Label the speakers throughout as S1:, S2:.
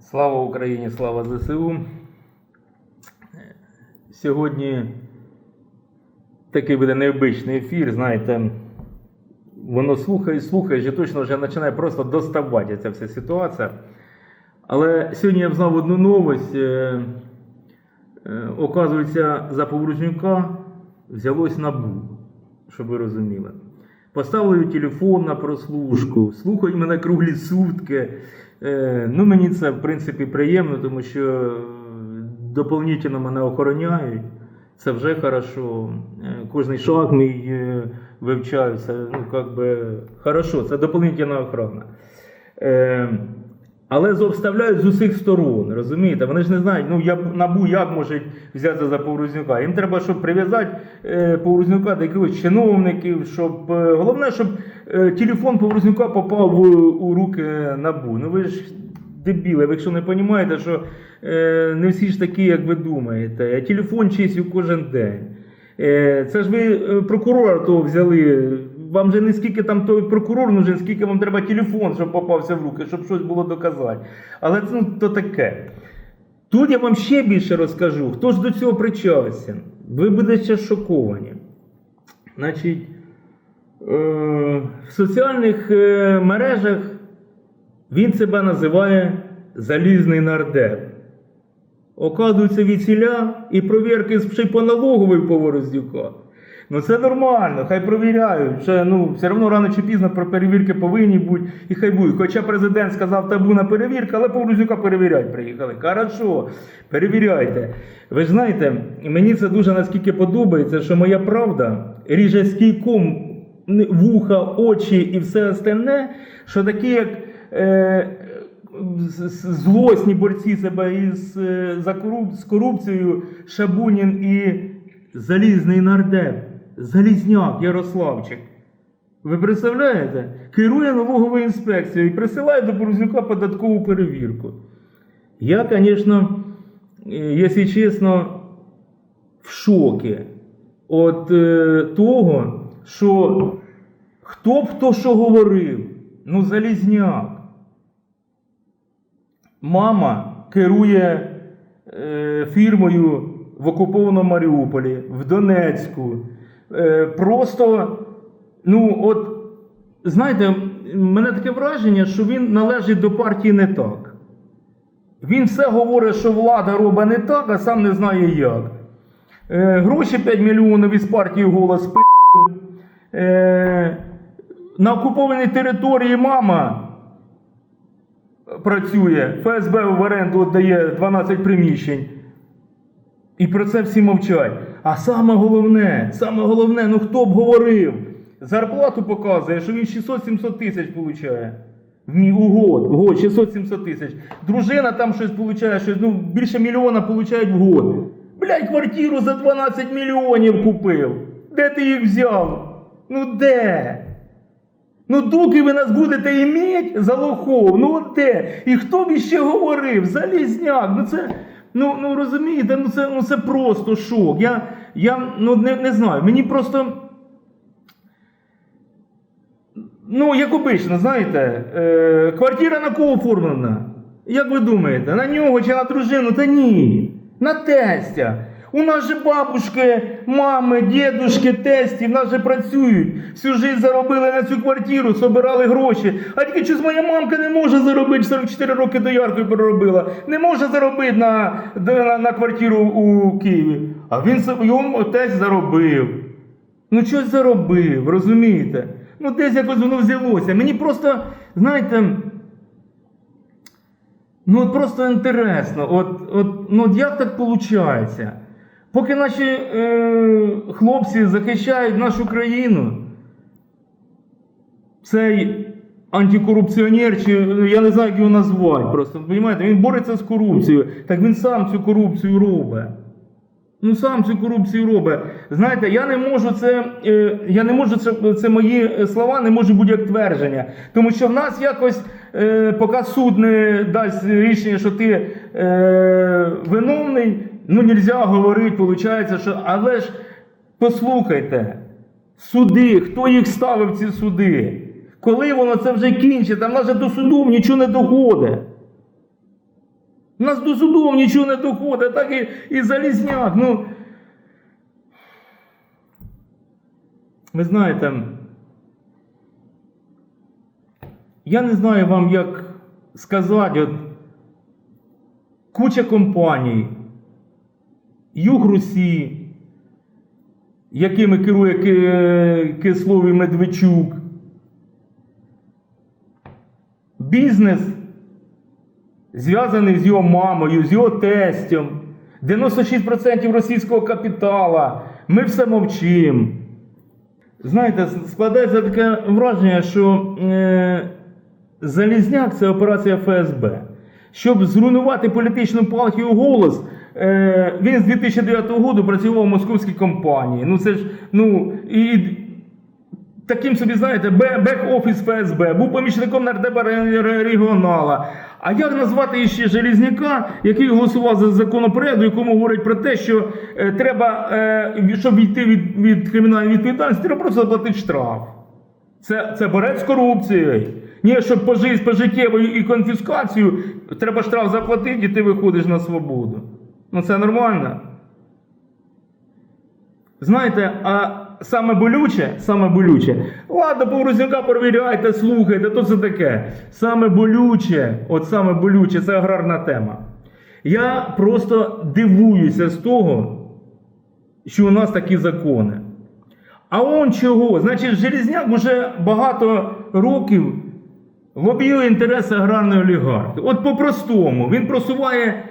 S1: Слава Україні, слава ЗСУ. Сьогодні такий буде необичний ефір, знаєте, воно слухає, слухаєш і точно вже починає просто доставати ця вся ситуація. Але сьогодні я взнав одну новость. Е, е, Оказується, за Поворознюка взялось набу, щоб ви розуміли. Поставили телефон на прослушку, слухають мене круглі сутки. Е, ну, мені це, в принципі, приємно, тому що е, доповнительно мене охороняють. Це вже хорошо. Е, Кожний шаг мій вивчаюся. Ну, как би, хорошо, це доповнительна охорона. Але зобставляють з усіх сторон, розумієте? Вони ж не знають, ну я набу як можуть взяти за Поворознюка. Їм треба, щоб прив'язати Поворознюка до якихось чиновників, щоб головне, щоб телефон Поворознюка попав у руки набу. Ну ви ж дебіли, ви якщо не розумієте, що е, не всі ж такі, як ви думаєте. Телефон чийсь кожен день. Е, це ж ви е, прокурора того взяли. Вам же не скільки там той прокурор нужен, скільки вам треба телефон, щоб попався в руки, щоб щось було доказати. Але це ну, то таке. Тут я вам ще більше розкажу, хто ж до цього причався. Ви будете шоковані. Значить, е, в соціальних е, мережах він себе називає залізний нардеп. Оказується віціля і провірки ще й по Вороздюка. Ну це нормально, хай провіряють. Ще, ну, все одно рано чи пізно про перевірки повинні бути і хай будуть. Хоча президент сказав, табу на перевірка, але Поворознюка перевіряти приїхали. Хорошо, перевіряйте. Ви ж знаєте, мені це дуже наскільки подобається, що моя правда ріже стійком вуха, очі і все остальне, що такі, як. Е, злосні борці себе із е, за коруп, з корупцією Шабунін і залізний нардеп, Залізняк Ярославчик. Ви представляєте? Керує налоговою інспекцією і присилає до Борзнюка податкову перевірку. Я, звісно, е, якщо чесно, в шокі від е, того, що хто б хто що говорив, ну Залізняк. Мама керує е, фірмою в окупованому Маріуполі, в Донецьку. Е, просто, ну, от, знаєте, мене таке враження, що він належить до партії не так. Він все говорить, що влада робить не так, а сам не знає як. Е, гроші 5 мільйонів із партії голос пи. Е, на окупованій території мама працює, ФСБ в оренду віддає 12 приміщень. І про це всі мовчать. А саме головне, саме головне, ну хто б говорив? Зарплату показує, що він 600-700 тисяч получає. В мій у год, 600-700 тисяч. Дружина там щось получає, щось, ну, більше мільйона получають в год. Блядь, квартиру за 12 мільйонів купив. Де ти їх взяв? Ну де? Ну, доки ви нас будете іметь за лохов, ну от де? І хто б іще говорив? Залізняк. Ну це, ну, ну розумієте, ну це, ну це просто шок. Я, я ну, не, не знаю, мені просто. Ну, як обично, знаєте, е, квартира на кого оформлена? Як ви думаєте, на нього чи на дружину? Та ні. На тестя. У нас же бабушки, мами, дідушки, тесті, в нас же працюють. Всю життя заробили на цю квартиру, собирали гроші. А тільки щось моя мамка не може заробити, 44 роки дояркою переробила. Не може заробити на, на, на квартиру у Києві. А він йому тесть заробив. Ну, щось заробив, розумієте? Ну, десь якось воно взялося. Мені просто, знаєте, ну от просто інтересно. От, от, ну, от як так виходить? Поки наші е, хлопці захищають нашу країну, цей антикорупціонер, чи ну, я не знаю, як його назвати, просто, розумієте, він бореться з корупцією, так він сам цю корупцію робить. Ну сам цю корупцію робить. Знаєте, я не можу це, е, я не можу це, це мої е, слова, не можуть бути як твердження. Тому що в нас якось, е, поки суд не дасть рішення, що ти е, виновний, ну нельзя говорити, виходить, що. Але ж послухайте, суди, хто їх ставив ці суди? Коли воно це вже кінчить, там навіть до суду нічого не доходить. У нас до судов нічого не доходить, так і, і Залізняк. Ну, ви знаєте, я не знаю вам, як сказати, от, куча компаній, Юг Русі, якими керує Ки- Кислов Медведчук, бізнес, зв'язаний з його мамою, з його тестем, 96% російського капітала. Ми все мовчимо. Знаєте, складається таке враження, що е, Залізняк це операція ФСБ. Щоб зруйнувати політичну партію голос, е, він з 2009 року працював в московській компанії. Ну це ж, ну, і таким собі, знаєте, бек-офіс ФСБ, був помічником нардепа ре- ре- регіонала. А як назвати іще Желізняка, який голосував за законопроект, у якому говорять про те, що е, треба, е, щоб йти від, від кримінальної відповідальності, треба просто заплатити штраф. Це, це борець з корупцією. Ні, щоб пожи- пожиттєву і конфіскацію, треба штраф заплатити, і ти виходиш на свободу. Ну це нормально. Знаєте, а саме болюче, саме болюче, ладно, Поврознюка перевіряйте, слухайте, то це таке. Саме болюче, от саме болюче, це аграрна тема. Я просто дивуюся з того, що у нас такі закони. А он чого? Значить, Желізняк вже багато років лобіює інтереси аграрної олігархи. От по-простому, він просуває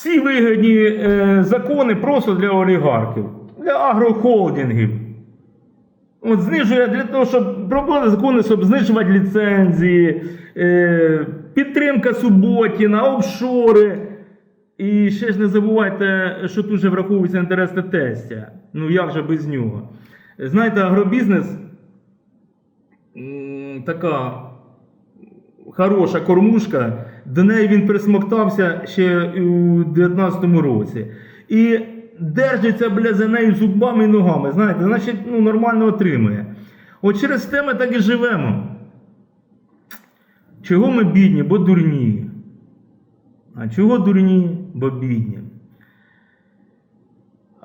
S1: всі вигідні е, закони просто для олігархів, для агрохолдингів. От знижує для того, щоб пробували закони, щоб знижувати ліцензії, е, підтримка Суботіна, офшори. І ще ж не забувайте, що тут же враховується інтерес тестя. Ну як же без нього? Знаєте, агробізнес така хороша кормушка, до неї він присмоктався ще у 19-му році. І держиться бля, за нею зубами і ногами. Знаєте, значить, ну, нормально отримує. От через те ми так і живемо. Чого ми бідні? Бо дурні. А чого дурні? Бо бідні.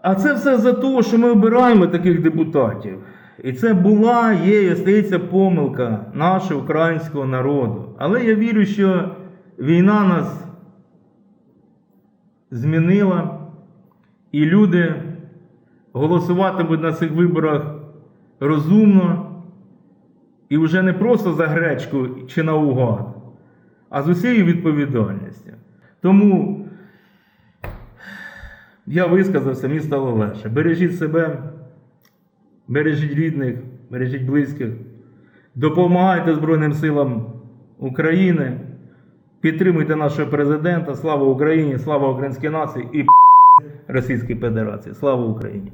S1: А це все за те, що ми обираємо таких депутатів. І це була, є і остається помилка нашого українського народу. Але я вірю, що війна нас змінила, і люди голосуватимуть на цих виборах розумно і вже не просто за гречку чи наугад, а з усією відповідальністю. Тому я висказався, мені стало легше. Бережіть себе, бережіть рідних, бережіть близьких, допомагайте Збройним силам України, підтримуйте нашого президента. Слава Україні, слава українській нації і Російській Федерації. Слава Україні!